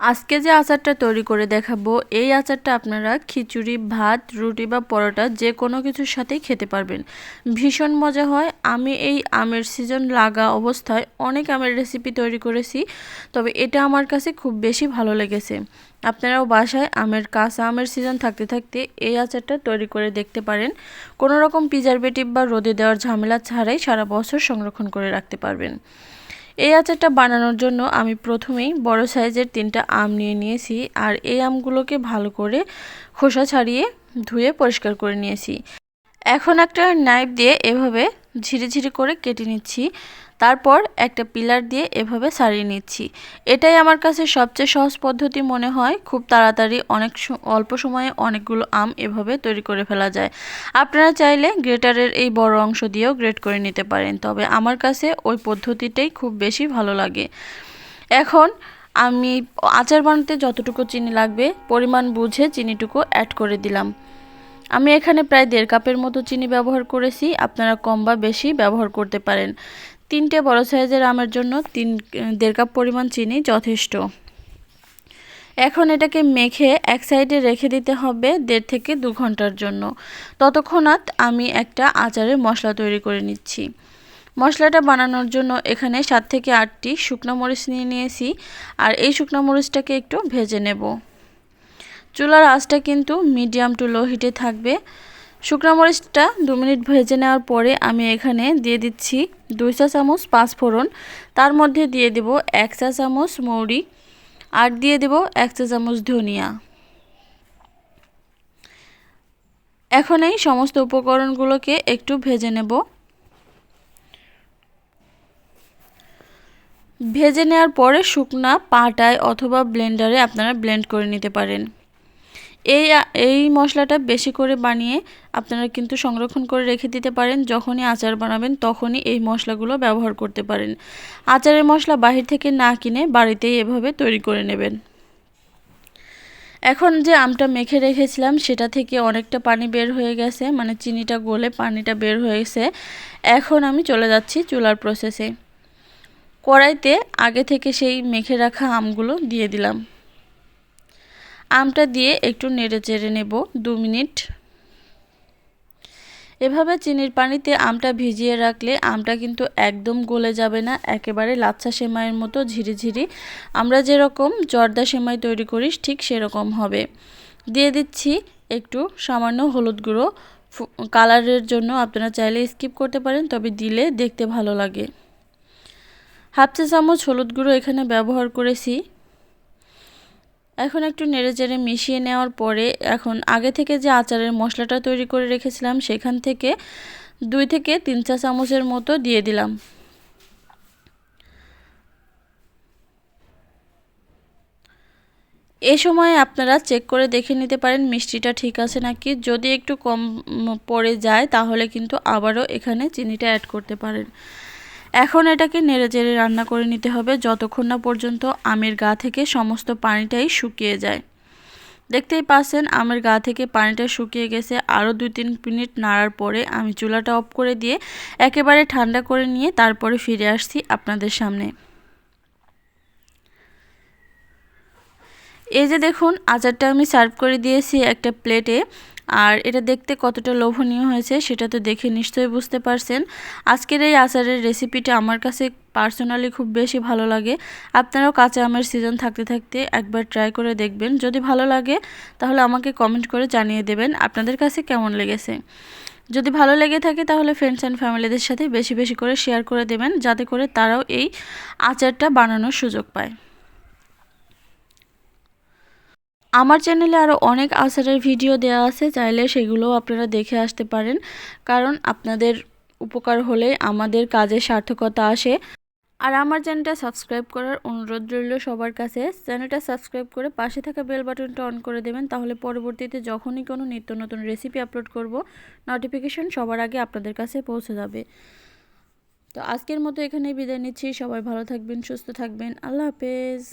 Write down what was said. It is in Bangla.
আজকে যে আচারটা তৈরি করে দেখাবো, এই আচারটা আপনারা খিচুড়ি, ভাত, রুটি বা পরোটা যে কোনো কিছুর সাথেই খেতে পারবেন। ভীষণ মজা হয়। আমি এই আমের সিজন লাগা অবস্থায় অনেক আমের রেসিপি তৈরি করেছি, তবে এটা আমার কাছে খুব বেশি ভালো লেগেছে। আপনারাও বাসায় আমের, কাঁচা আমের সিজন থাকতে থাকতে এই আচারটা তৈরি করে দেখতে পারেন। কোনো রকম প্রিজারভেটিভ বা রোদে দেওয়ার ঝামেলা ছাড়াই সারা বছর সংরক্ষণ করে রাখতে পারবেন। এই আচারটা বানানোর জন্য আমি প্রথমেই বড় সাইজের তিনটা আম নিয়ে নিয়েছি আর এই আমগুলোকে ভালো করে খোসা ছাড়িয়ে ধুয়ে পরিষ্কার করে নিয়েছি। এখন একটা নাইফ দিয়ে এভাবে ঝিরে ঝিরে করে কেটে নিচ্ছি। তারপর একটা পিলার দিয়ে এভাবে সারিয়ে নিচ্ছি। এটাই আমার কাছে সবচেয়ে সহজ পদ্ধতি মনে হয়। খুব তাড়াতাড়ি অনেক অল্প সময়ে অনেকগুলো আম এভাবে তৈরি করে ফেলা যায়। আপনারা চাইলে গ্রেটারের এই বড় অংশ দিয়েও গ্রেট করে নিতে পারেন, তবে আমার কাছে ওই পদ্ধতিটাই খুব বেশি ভালো লাগে। এখন আমি আচার বানাতে যতটুকু চিনি লাগবে, পরিমাণ বুঝে চিনিটুকু অ্যাড করে দিলাম। আমি এখানে প্রায় দেড় কাপের মতো চিনি ব্যবহার করেছি, আপনারা কম বা বেশি ব্যবহার করতে পারেন। তিনটে বড় সাইজের আমের জন্য তিন, দেড় কাপ পরিমাণ চিনি যথেষ্ট। এখন এটাকে মেখে এক সাইডে রেখে দিতে হবে দেড় থেকে দু ঘণ্টার জন্য। ততক্ষণাৎ আমি একটা আচারের মশলা তৈরি করে নিচ্ছি। মশলাটা বানানোর জন্য এখানে সাত থেকে আটটি শুকনো মরিচ নিয়ে নিয়েছি আর এই শুকনো মরিচটাকে একটু ভেজে নেব। চুলার আঁচটা কিন্তু মিডিয়াম টু লো হিটে থাকবে। শুকনো মরিচটা দু মিনিট ভেজে নেওয়ার পরে আমি এখানে দিয়ে দিচ্ছি দুই চা চামচ পাঁচফোড়ন। তার মধ্যে দিয়ে দেব এক চা চামচ মৌরি আর দিয়ে দেব এক চা চামচ ধনিয়া। এখন এই সমস্ত উপকরণগুলোকে একটু ভেজে নেব। ভেজে নেওয়ার পরে শুকনা পাটায় অথবা ব্লেন্ডারে আপনারা ব্লেন্ড করে নিতে পারেন। এই এই মশলাটা বেশি করে বানিয়ে আপনারা কিন্তু সংরক্ষণ করে রেখে দিতে পারেন। যখনই আচার বানাবেন তখনই এই মশলাগুলো ব্যবহার করতে পারেন। আচারের মশলা বাহির থেকে না কিনে বাড়িতেই এভাবে তৈরি করে নেবেন। এখন যে আমটা মেখে রেখেছিলাম সেটা থেকে অনেকটা পানি বের হয়ে গেছে মানে চিনিটা গলে পানিটা বের হয়েছে। এখন আমি চলে যাচ্ছি চুলার প্রসেসে কড়াইতে আগে থেকে সেই মেখে রাখা আমগুলো দিয়ে দিলাম। আমটা দিয়ে একটু নেড়ে চেড়ে নেব দু মিনিট। এভাবে চিনির পানিতে আমটা ভিজিয়ে রাখলে আমটা কিন্তু একদম গলে যাবে না, একেবারে লাচ্ছা সেমাইয়ের মতো ঝিরিঝিরি। আমরা যেরকম জর্দা সেমাই তৈরি করিস ঠিক সেরকম হবে। দিয়ে দিচ্ছি একটু সামান্য হলুদ গুঁড়ো। কালারের জন্য আপনারা চাইলে স্কিপ করতে পারেন, তবে দিলে দেখতে ভালো লাগে। হাফ চা চামচ হলুদ গুঁড়ো এখানে ব্যবহার করেছি। এখন একটু নেড়ে চেড়ে মিশিয়ে নেওয়ার পরে এখন আগে থেকে যে আচারের মশলাটা তৈরি করে রেখেছিলাম সেখান থেকে দুই থেকে তিন চা চামচের মতো দিয়ে দিলাম। এ সময় আপনারা চেক করে দেখে নিতে পারেন মিষ্টিটা ঠিক আছে নাকি। যদি একটু কম পড়ে যায় তাহলে কিন্তু আবারও এখানে চিনিটা অ্যাড করতে পারেন। এখন এটাকে নেড়ে রান্না করে নিতে হবে যতক্ষণ না পর্যন্ত আমের গা থেকে সমস্ত পানিটাই শুকিয়ে যায়। দেখতেই পাচ্ছেন, আমের গা থেকে পানিটা শুকিয়ে গেছে। আরও দুই তিন মিনিট নাড়ার পরে আমি চুলাটা অফ করে দিয়ে একেবারে ঠান্ডা করে নিয়ে তারপরে ফিরে আসছি আপনাদের সামনে। এই যে দেখুন, আচারটা আমি সার্ভ করে দিয়েছি একটা প্লেটে আর এটা দেখতে কতটা লোভনীয় হয়েছে সেটা তো দেখে নিশ্চয়ই বুঝতে পারছেন। আজকের এই আচারের রেসিপিটা আমার কাছে পার্সোনালি খুব বেশি ভালো লাগে। আপনারাও কাঁচা আমের সিজন থাকতে থাকতে একবার ট্রাই করে দেখবেন। যদি ভালো লাগে, তাহলে আমাকে কমেন্ট করে জানিয়ে দেবেন আপনাদের কাছে কেমন লেগেছে। যদি ভালো লেগে থাকে, তাহলে ফ্রেন্ডস অ্যান্ড ফ্যামিলিদের সাথে বেশি বেশি করে শেয়ার করে দেবেন, যাতে করে তারাও এই আচারটা বানানোর সুযোগ পায়। আমার চ্যানেলে আরও অনেক আচারের ভিডিও দেওয়া আছে, চাইলে সেগুলোও আপনারা দেখে আসতে পারেন। কারণ আপনাদের উপকার হলে আমাদের কাজের সার্থকতা আসে। আর আমার চ্যানেলটা সাবস্ক্রাইব করার অনুরোধ রইল সবার কাছে। চ্যানেলটা সাবস্ক্রাইব করে পাশে থাকা বেল বাটনটা অন করে দেবেন, তাহলে পরবর্তীতে যখনই কোনো নিত্য নতুন রেসিপি আপলোড করব নোটিফিকেশন সবার আগে আপনাদের কাছে পৌঁছে যাবে। তো আজকের মতো এখানেই বিদায় নিচ্ছি। সবাই ভালো থাকবেন, সুস্থ থাকবেন। আল্লাহ হাফেজ।